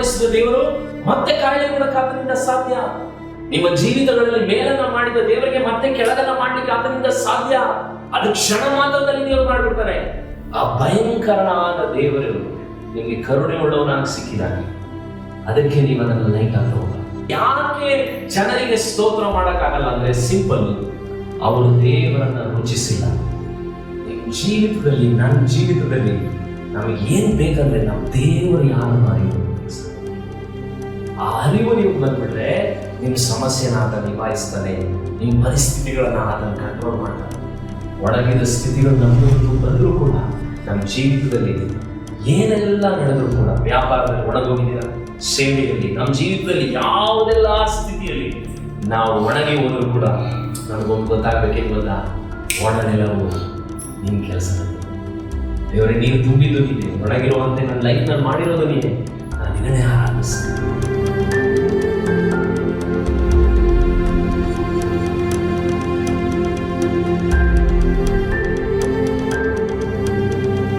ಗುಣಪಡಿಸಿದ ದೇವರು ಮತ್ತೆ ಕೊಡಕ್ಕೆ ಆತನಿಂದ ಸಾಧ್ಯ. ನಿಮ್ಮ ಜೀವಿತಗಳಲ್ಲಿ ಮೇಲನ್ನ ಮಾಡಿದ ದೇವರಿಗೆ ಮತ್ತೆ ಕೆಳಗನ್ನ ಮಾಡ್ಲಿಕ್ಕೆ ಆತನಿಂದ ಸಾಧ್ಯ. ಅದು ಕ್ಷಣ ಮಾತ್ರದಲ್ಲಿ ದೇವರು ಮಾಡಿಬಿಡ್ತಾರೆ. ಆ ಭಯಂಕರನಾದ ದೇವರು ನಿಮಗೆ ಕರುಣೆ ಉಳ್ಳವನಾಗಿ ಸಿಕ್ಕಿದಾಗ ಅದಕ್ಕೆ ನೀವು ಅದನ್ನು ಲೈಕ್ ಹೋಗ. ಯಾಕೆ ಜನರಿಗೆ ಸ್ತೋತ್ರ ಮಾಡೋಕ್ಕಾಗಲ್ಲ ಅಂದ್ರೆ ಸಿಂಪಲ್. ಅವರು ದೇವರನ್ನ ರುಚಿಸಿಲ್ಲ. ನಿಮ್ಮ ಜೀವಿತದಲ್ಲಿ, ನನ್ನ ಜೀವಿತದಲ್ಲಿ ನಮಗೆ ಏನ್ ಬೇಕಂದ್ರೆ ನಮ್ಮ ದೇವರು ಯಾರು ಅರಿವು ಆ ಅರಿವು ನೀವು ಬಂದ್ಬಿಟ್ರೆ ನಿಮ್ಮ ಸಮಸ್ಯೆನ ಆತ ನಿಭಾಯಿಸ್ತಾನೆ ನಿಮ್ಮ ಪರಿಸ್ಥಿತಿಗಳನ್ನ ಆತನ ಕಂಟ್ರೋಲ್ ಮಾಡ್ತಾನೆ. ಒಡಗಿದ ಸ್ಥಿತಿಗಳು ನಮ್ಮದು ಬಂದರೂ ಕೂಡ ನಮ್ಮ ಜೀವಿತದಲ್ಲಿ ಏನೆಲ್ಲ ನಡೆದರೂ ಕೂಡ, ವ್ಯಾಪಾರದಲ್ಲಿ ಒಣಗೋಗಿದ್ದೀರ ಸೇವೆಯಲ್ಲಿ ನಮ್ಮ ಜೀವಿತದಲ್ಲಿ ಯಾವುದೆಲ್ಲ ಸ್ಥಿತಿಯಲ್ಲಿ ನಾವು ಒಣಗಿ ಹೋದರೂ ಕೂಡ ನನಗೊಂದು ಗೊತ್ತಾಗಬೇಕೇನು ಗೊತ್ತಾ? ಒಣ ನೆಲವು ನಿಮ್ಮ ಕೆಲಸ ದೇವರೇ, ನೀನು ತುಂಬಿದ್ದು ನೀನೆ, ಒಣಗಿರುವಂತೆ ನನ್ನ ಲೈಫ್ನಲ್ಲಿ ಮಾಡಿರೋದು ನೀನೆ. ನಾನು ನಿನ್ನೆ ಆರಾಧಿಸ್ತೀನಿ.